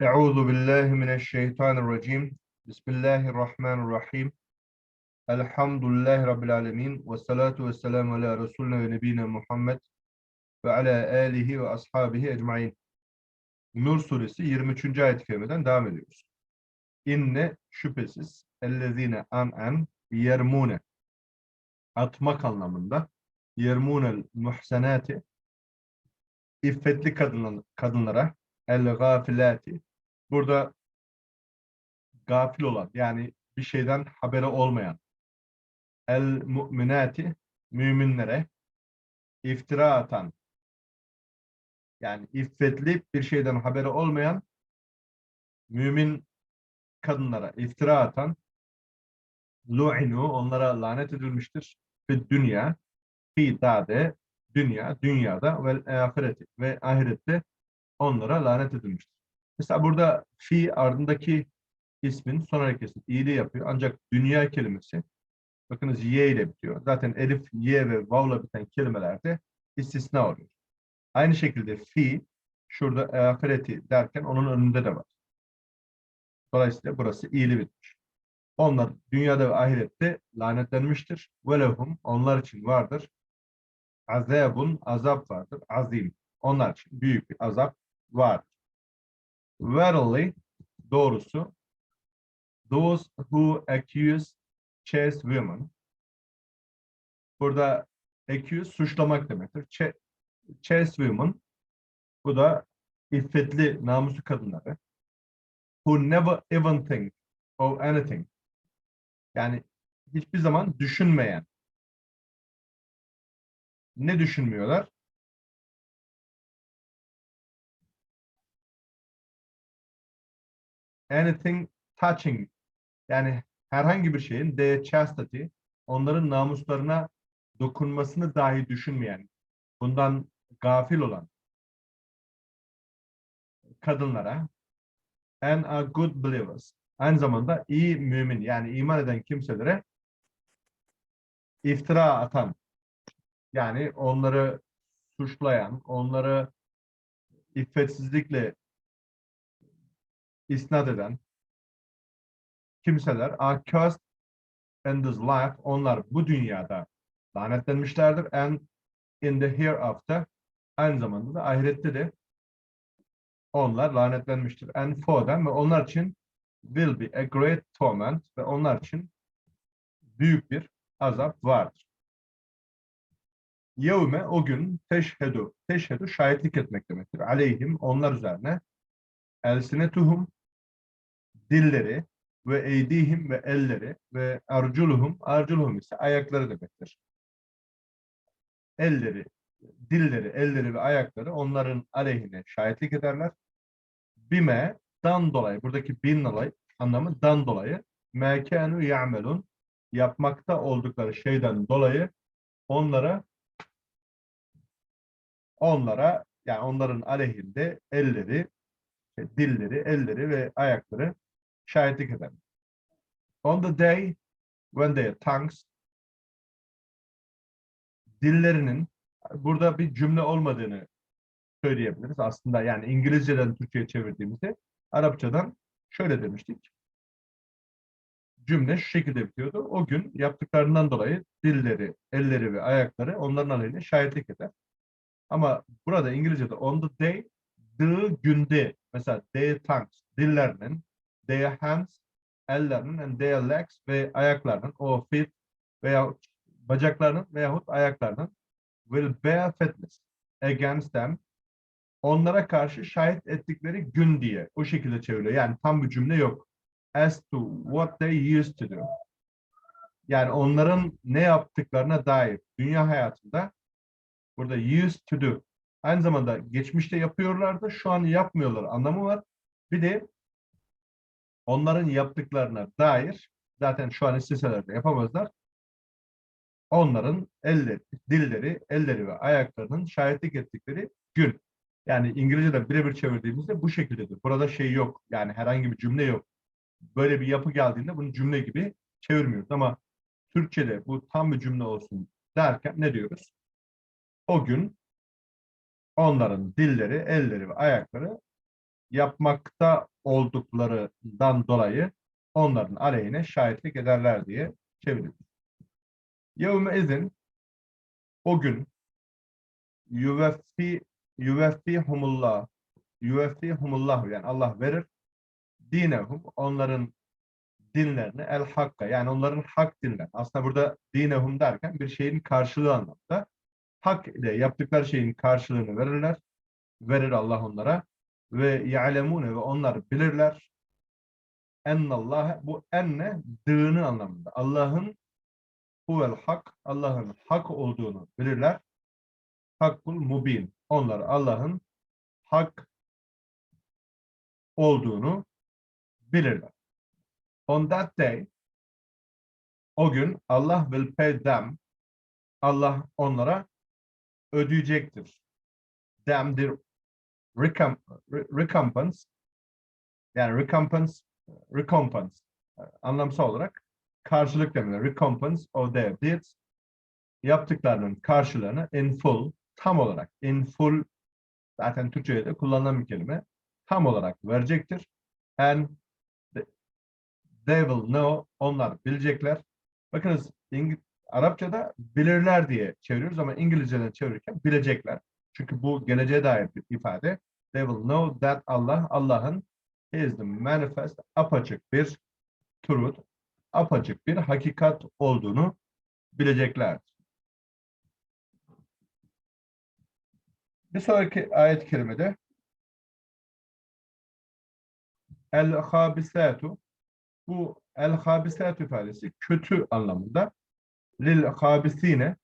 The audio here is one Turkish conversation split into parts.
Euzu billahi mineşşeytanirracim. Bismillahirrahmanirrahim. Elhamdülillahi rabbil alamin ve salatu vesselamu ala resulina ve nebiyina Muhammed ve ala alihi ve ashabihi ecmaîn. Nur suresi 23. ayet-i kerimeden devam ediyoruz. İnne şüphesiz ellezine an'an yermune atmak anlamında yermunel muhsenati iffetli kadın, kadınlara el gafilati burada gafil olan yani bir şeyden haberi olmayan el müminati müminlere iftira atan yani iffetli bir şeyden haberi olmayan mümin kadınlara iftira atan lu'inu onlara lanet edilmiştir fi dünya fi dade dünya dünyada ve ahireti ve ahirette onlara lanet edilmiştir. Mesela burada fi ardındaki ismin son hareketi iyiliği yapıyor. Ancak dünya kelimesi bakınız y ile bitiyor. Zaten elif, y ve vavla biten kelimelerde istisna oluyor. Aynı şekilde fi şurada ahireti derken onun önünde de var. Dolayısıyla burası iyili bitmiş. Onlar dünyada ve ahirette lanetlenmiştir. Velehum onlar için vardır. Azabun azap vardır. Azim. Onlar için büyük bir azap var. Verily doğrusu those who accuse chaste women burada accuse suçlamak demektir. Ch chaste women bu da iffetli namuslu kadınları who never even think of anything yani hiçbir zaman düşünmeyen ne düşünmüyorlar? Anything touching yani herhangi bir şeyin de chastity onların namuslarına dokunmasını dahi düşünmeyen bundan gafil olan kadınlara and are good believers aynı zamanda iyi mümin yani iman eden kimselere iftira atan yani onları suçlayan, onları iffetsizlikle isnat eden kimseler are cursed in this life. Onlar bu dünyada lanetlenmişlerdir. And in the hereafter aynı zamanda da ahirette de onlar lanetlenmiştir. And for them ve onlar için will be a great torment ve onlar için büyük bir azap vardır. Yevme o gün teşhedu. Teşhedu şahitlik etmek demektir. Aleyhim onlar üzerine elsinetuhum dilleri ve eydihim ve elleri ve arculuhum arculuhum ise ayakları demektir. Elleri, dilleri, elleri ve ayakları onların aleyhine şahitlik ederler. Bime dan dolayı buradaki bin dolayı anlamı dan dolayı mekanu ya'melun yapmakta oldukları şeyden dolayı onlara onlara yani onların aleyhinde elleri, dilleri, elleri ve ayakları şahitlik eder. On the day when their tongues dillerinin burada bir cümle olmadığını söyleyebiliriz. Aslında yani İngilizceden Türkçe'ye çevirdiğimizde Arapçadan şöyle demiştik. Cümle şu şekilde bitiyordu. O gün yaptıklarından dolayı dilleri, elleri ve ayakları onların aleyhine şahitlik eder. Ama burada İngilizce'de on the day, the günde mesela their tongues, dillerinin, their hands, ellerinin and their legs ve ayaklarının, o feet veya bacaklarının veyahut ayaklarının will bear witness against them onlara karşı şahit ettikleri gün diye o şekilde çeviriyor. Yani tam bir cümle yok. As to what they used to do. Yani onların ne yaptıklarına dair dünya hayatında Burada used to do. Aynı zamanda geçmişte yapıyorlardı, şu an yapmıyorlar anlamı var. Bir de onların yaptıklarına dair zaten şu an isteseler yapamazlar. Onların elleri, dilleri, elleri ve ayaklarının şahitlik ettikleri gün. Yani İngilizce'de birebir çevirdiğimizde bu şekildedir. Burada şey yok. Yani herhangi bir cümle yok. Böyle bir yapı geldiğinde bunu cümle gibi çevirmiyoruz. Ama Türkçe'de bu tam bir cümle olsun derken ne diyoruz? O gün onların dilleri, elleri ve ayakları yapmakta olduklarından dolayı onların aleyhine şahitlik ederler diye çevirilir. Yevme izin o gün yüveffi yüveffihumullah yüveffihumullah yani Allah verir dinehum onların dinlerini el hakka yani onların hak dinler. Aslında burada dinehum derken bir şeyin karşılığı anlamda. Hak ile yaptıkları şeyin karşılığını verirler. Verir Allah onlara. Ve ya'lemune ve onlar bilirler. Ennallâhe bu enne dığını anlamında. Allah'ın huvel hak Allah'ın hak olduğunu bilirler. Hakkul mubin. Onlar Allah'ın hak olduğunu bilirler. On that day o gün Allah will pay them Allah onlara ödeyecektir. Them the recomp re- recompense yani recompense recompense anlamsal olarak karşılık demeleri. Recompense of their deeds yaptıklarının karşılığını in full tam olarak in full zaten Türkçe'de de kullanılan bir kelime tam olarak verecektir. And they will know onlar bilecekler. Bakınız İng Arapçada bilirler diye çeviriyoruz ama İngilizce'den çevirirken bilecekler. Çünkü bu geleceğe dair bir ifade. They will know that Allah, Allah'ın is the manifest, apaçık bir truth, apaçık bir hakikat olduğunu bileceklerdir. Bir sonraki ayet-i kerimede El-habisatu bu el-habisatu ifadesi kötü anlamında lil habisine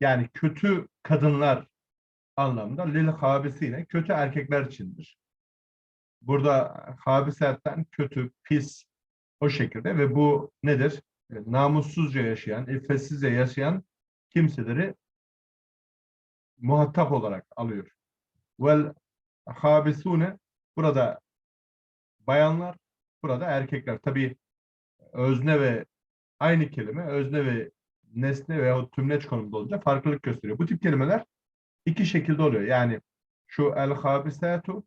yani kötü kadınlar anlamında lil habisine kötü erkekler içindir. Burada habisetten kötü, pis o şekilde ve bu nedir? E, Namussuzca yaşayan, iffetsizce yaşayan kimseleri muhatap olarak alıyor. Vel habisune burada bayanlar, burada erkekler. Tabi özne ve aynı kelime özne ve nesne veya tümleç konumda olunca farklılık gösteriyor. Bu tip kelimeler iki şekilde oluyor. Yani şu el habisatu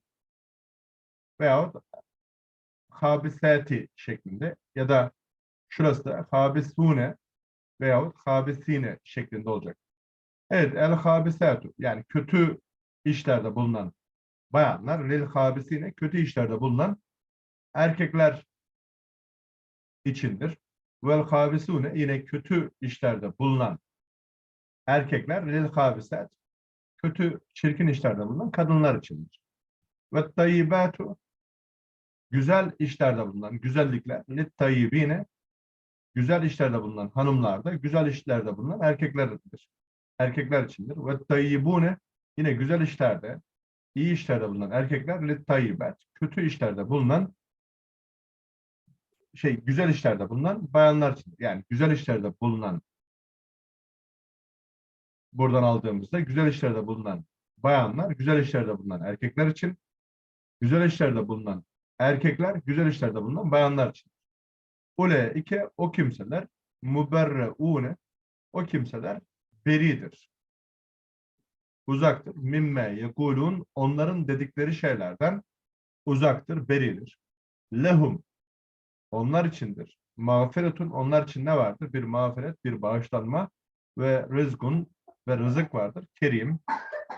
veyahut habisati şeklinde ya da şurası da habisune veyahut habisine şeklinde olacak. Evet el habisatu yani kötü işlerde bulunan bayanlar lil habisine kötü işlerde bulunan erkekler içindir. Vel habisune yine kötü işlerde bulunan erkekler lil habisat kötü çirkin işlerde bulunan kadınlar içindir. Ve tayyibatu güzel işlerde bulunan güzellikler lit tayyibine güzel işlerde bulunan hanımlar da güzel işlerde bulunan erkeklerdir. Erkekler içindir. Ve tayyibune yine güzel işlerde iyi işlerde bulunan erkekler lit tayyibet kötü işlerde bulunan şey güzel işlerde bulunan bayanlar için yani güzel işlerde bulunan buradan aldığımızda güzel işlerde bulunan bayanlar güzel işlerde bulunan erkekler için güzel işlerde bulunan erkekler güzel işlerde bulunan bayanlar için. Ule iki o kimseler muberreune o kimseler beridir. Uzaktır. Mimme yekulun onların dedikleri şeylerden uzaktır, beridir. Lehum onlar içindir. Mağfiretun onlar için ne vardır? Bir mağfiret, bir bağışlanma ve rızkun ve rızık vardır. Kerim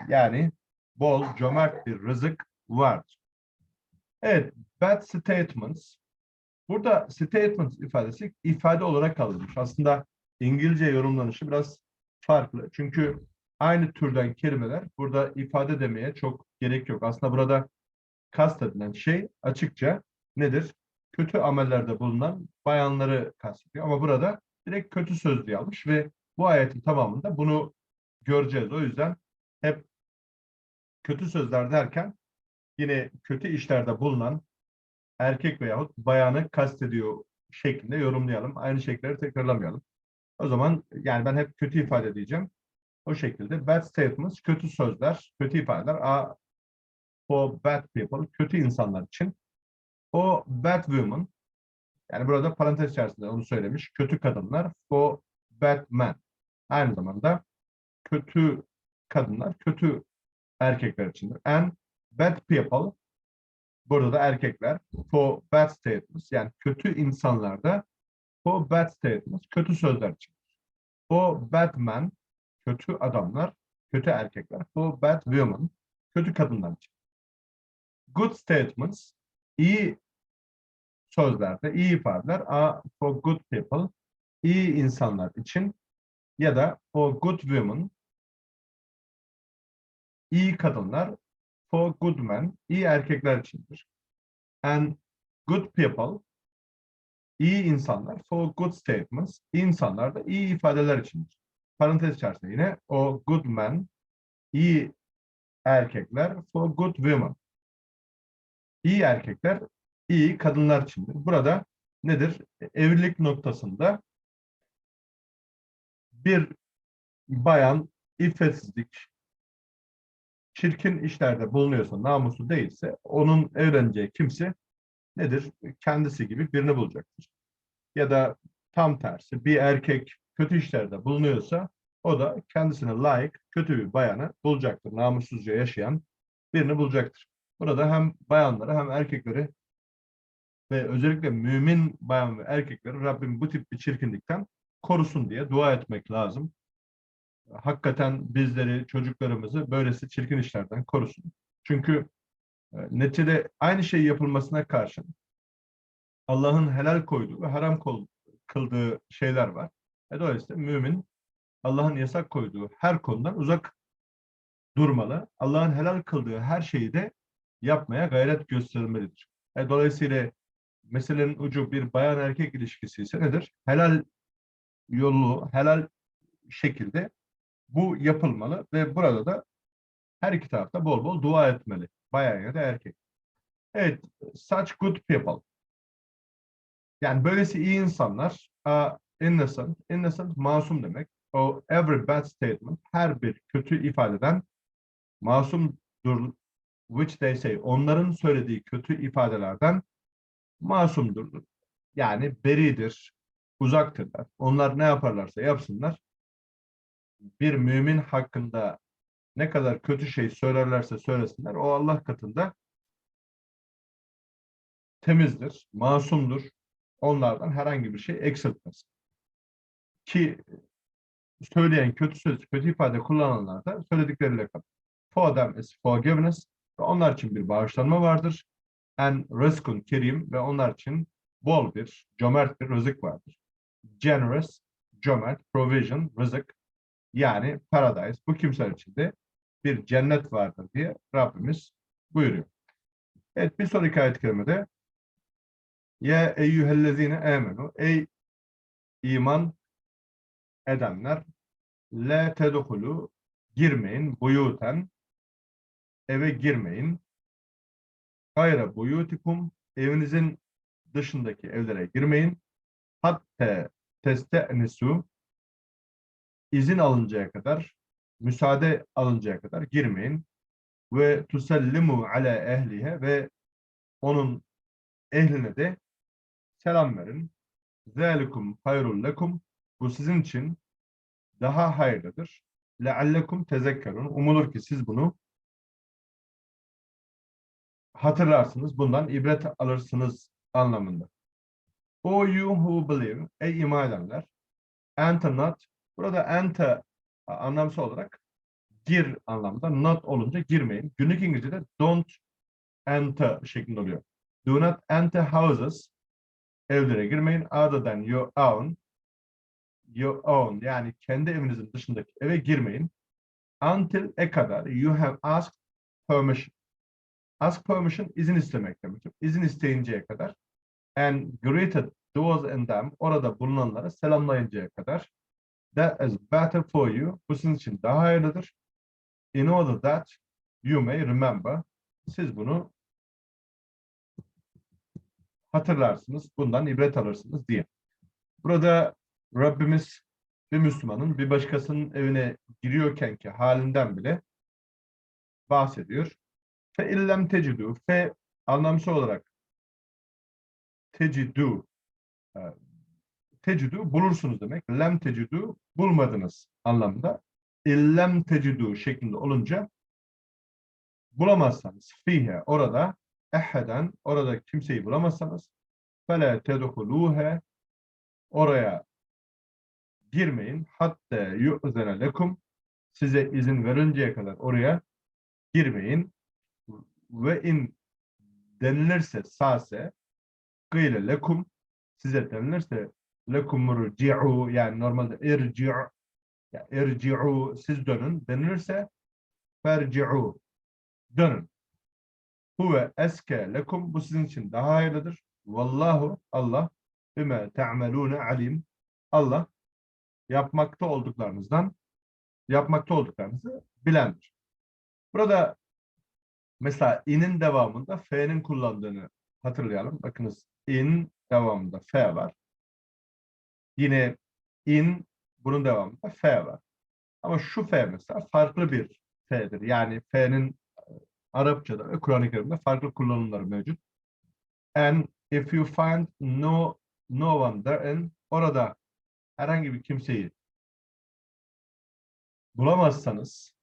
yani bol, cömert bir rızık vardır. Evet, bad statements. Burada statements ifadesi ifade olarak alınmış. Aslında İngilizce yorumlanışı biraz farklı. Çünkü aynı türden kelimeler burada ifade demeye çok gerek yok. Aslında burada kastedilen şey açıkça nedir? Kötü amellerde bulunan bayanları kastediyor. Ama burada direkt kötü söz diye almış ve bu ayetin tamamında bunu göreceğiz. O yüzden hep kötü sözler derken yine kötü işlerde bulunan erkek veyahut bayanı kastediyor şeklinde yorumlayalım. Aynı şeyleri tekrarlamayalım. O zaman yani ben hep kötü ifade edeceğim. O şekilde bad statements, kötü sözler, kötü ifadeler a for bad people, kötü insanlar için. O bad women, yani burada parantez içerisinde onu söylemiş, kötü kadınlar, for bad men. Aynı zamanda kötü kadınlar, kötü erkekler içindir. And bad people, Burada da erkekler for bad statements yani kötü insanlarda for bad statements kötü sözler için. For bad men kötü adamlar, kötü erkekler. For bad women kötü kadınlar için. Good statements iyi sözlerde, iyi ifadeler are for good people iyi insanlar için ya da for good women iyi kadınlar for good men iyi erkekler içindir. And good people iyi insanlar for good statements insanlar da iyi ifadeler içindir. Parantez içerisinde yine o good men iyi erkekler for good women iyi erkekler iyi kadınlar içindir. Burada nedir? Evlilik noktasında bir bayan iffetsizlik, çirkin işlerde bulunuyorsa, namusu değilse, onun evleneceği kimse nedir? Kendisi gibi birini bulacaktır. Ya da tam tersi, bir erkek kötü işlerde bulunuyorsa, o da kendisine layık kötü bir bayanı bulacaktır. Namussuzca yaşayan birini bulacaktır. Burada hem bayanları hem erkekleri ve özellikle mümin bayan ve erkekleri Rabbim bu tip bir çirkinlikten korusun diye dua etmek lazım. Hakikaten bizleri, çocuklarımızı böylesi çirkin işlerden korusun. Çünkü e, neticede aynı şey yapılmasına karşın Allah'ın helal koyduğu ve haram kıldığı şeyler var. E dolayısıyla mümin Allah'ın yasak koyduğu her konudan uzak durmalı. Allah'ın helal kıldığı her şeyi de yapmaya gayret göstermelidir. E dolayısıyla meselenin ucu bir bayan erkek ilişkisi ise nedir? Helal yolu, helal şekilde bu yapılmalı ve burada da her iki tarafta bol bol dua etmeli. Bayan ya da erkek. Evet, such good people. Yani böylesi iyi insanlar, are innocent, innocent masum demek. O every bad statement, her bir kötü ifadeden masumdur, which they say, onların söylediği kötü ifadelerden masumdur. Yani beridir, uzaktırlar. Onlar ne yaparlarsa yapsınlar. Bir mümin hakkında ne kadar kötü şey söylerlerse söylesinler, o Allah katında temizdir, masumdur. Onlardan herhangi bir şey eksiltmez. Ki söyleyen kötü söz, kötü ifade kullananlar da söyledikleriyle kalır. For them is forgiveness. Ve onlar için bir bağışlanma vardır. And rızkun kerim ve onlar için bol bir, cömert bir rızık vardır. Generous, cömert, provision, rızık. Yani paradise. Bu kimseler için de bir cennet vardır diye Rabbimiz buyuruyor. Evet bir sonraki ayet-i kerimede Ya eyyühellezine amenu Ey iman edenler la tedhulu girmeyin buyuten eve girmeyin gayra buyutikum evinizin dışındaki evlere girmeyin hatta teste'nisu izin alıncaya kadar müsaade alıncaya kadar girmeyin ve tusallimu ala ehlihe ve onun ehline de selam verin. Zalikum hayrul lekum. Bu sizin için daha hayırlıdır. Leallekum tezekkerun. Umulur ki siz bunu hatırlarsınız. Bundan ibret alırsınız anlamında. O you who believe. Ey iman edenler. Enter not. Burada enter anlamsal olarak gir anlamda. Not olunca girmeyin. Günlük İngilizce'de don't enter şeklinde oluyor. Do not enter houses. Evlere girmeyin. Other than your own. Your own. Yani kendi evinizin dışındaki eve girmeyin. Until e kadar you have asked permission. Ask permission izin istemek demektir. İzin isteyinceye kadar. And greeted those and them. Orada bulunanlara selamlayıncaya kadar. That is better for you. Bu sizin için daha hayırlıdır. In order that you may remember. Siz bunu hatırlarsınız, bundan ibret alırsınız diye. Burada Rabbimiz bir Müslümanın bir başkasının evine giriyorken ki halinden bile bahsediyor. Fe illem tecidu. Fe anlamsal olarak tecidu ee, tecidu bulursunuz demek. Lem tecidu bulmadınız anlamında. E, İllem tecidu şeklinde olunca bulamazsanız fihe orada eheden orada kimseyi bulamazsanız fele tedhuluhe oraya girmeyin hatta yu'zene lekum size izin verinceye kadar oraya girmeyin ve in denilirse sase gıyle lekum size denilirse lekum rci'u yani normalde irci'u yani irci'u siz dönün denilirse ferci'u dönün. Huve eske lekum bu sizin için daha hayırlıdır. Vallahu Allah bime te'amelune alim. Allah yapmakta olduklarınızdan yapmakta olduklarınızı bilendir. Burada mesela in'in devamında fe'nin kullandığını hatırlayalım. Bakınız in devamında fe var. Yine in bunun devamında fe var. Ama şu fe mesela farklı bir fe'dir. Yani fe'nin e, Arapçada ve Kur'an-ı Kerim'de farklı kullanımları mevcut. And if you find no no one therein orada herhangi bir kimseyi bulamazsanız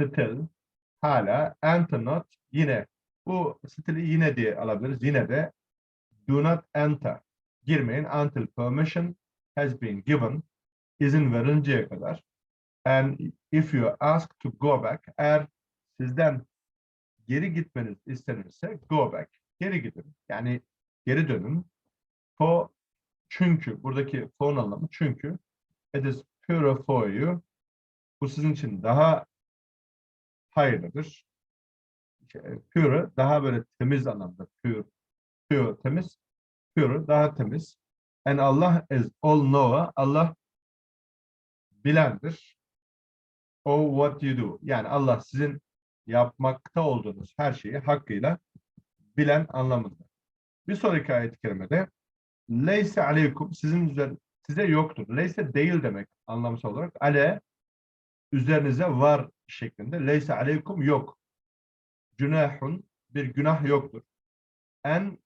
still hala enter not yine bu still'i yine diye alabiliriz. Yine de do not enter girmeyin until permission has been given izin verinceye kadar and if you ask to go back eğer sizden geri gitmeniz istenirse go back geri gidin. Yani geri dönün. For çünkü buradaki for anlamı çünkü it is pure for you bu sizin için daha hayırlıdır. Şey, Pure daha böyle temiz anlamda. Pure, pure temiz. Pure daha temiz. And Allah is all knower. Allah bilendir. O what you do. Yani Allah sizin yapmakta olduğunuz her şeyi hakkıyla bilen anlamında. Bir sonraki ayet-i kerimede Leyse aleykum sizin üzerine size yoktur. Leyse değil demek anlamsal olarak. Ale üzerinize var şeklinde. Leyse aleykum yok. Günahun bir günah yoktur. En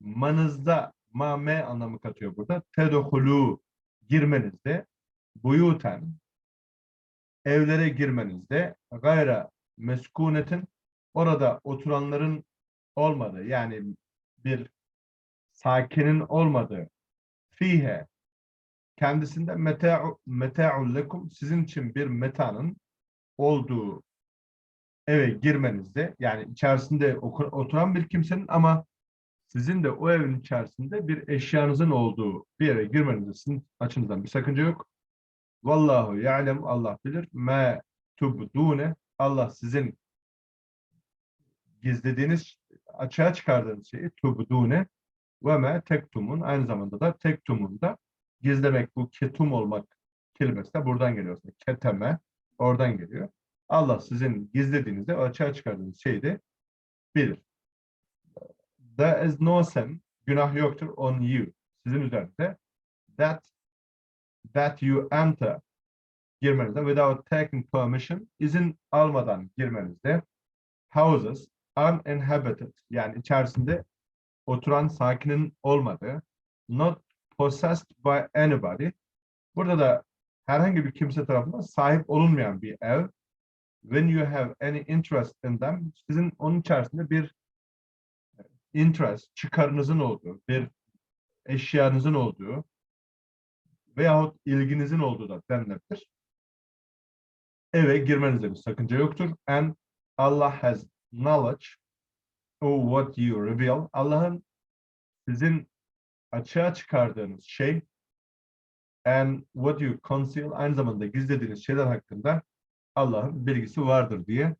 manızda ma me anlamı katıyor burada. Tedohulu girmenizde buyuten evlere girmenizde gayra meskunetin orada oturanların olmadığı yani bir sakinin olmadığı fihe kendisinde meta'u meta'un lekum sizin için bir metanın olduğu eve girmenizde yani içerisinde oturan bir kimsenin ama sizin de o evin içerisinde bir eşyanızın olduğu bir eve girmenizde sizin açınızdan bir sakınca yok. Vallahu ya'lem Allah bilir. Me tubdune Allah sizin gizlediğiniz açığa çıkardığınız şeyi tubdune ve me tektumun aynı zamanda da tektumun da gizlemek bu ketum olmak kelimesi de buradan geliyor. Keteme oradan geliyor. Allah sizin gizlediğinizde açığa çıkardığınız şeyi de bilir. There is no sin, günah yoktur on you. Sizin üzerinde that that you enter girmenizde without taking permission izin almadan girmenizde houses uninhabited yani içerisinde oturan sakinin olmadığı not possessed by anybody burada da herhangi bir kimse tarafından sahip olunmayan bir ev when you have any interest in them sizin onun içerisinde bir interest çıkarınızın olduğu bir eşyanızın olduğu veyahut ilginizin olduğu da denilebilir. Eve girmenizde bir sakınca yoktur. And Allah has knowledge of what you reveal. Allah'ın sizin açığa çıkardığınız şey and what you conceal aynı zamanda gizlediğiniz şeyler hakkında Allah'ın bilgisi vardır diye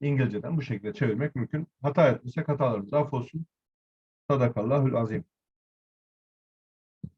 İngilizceden bu şekilde çevirmek mümkün. Hata etmişsek hatalarımız affolsun. Sadakallahül azim.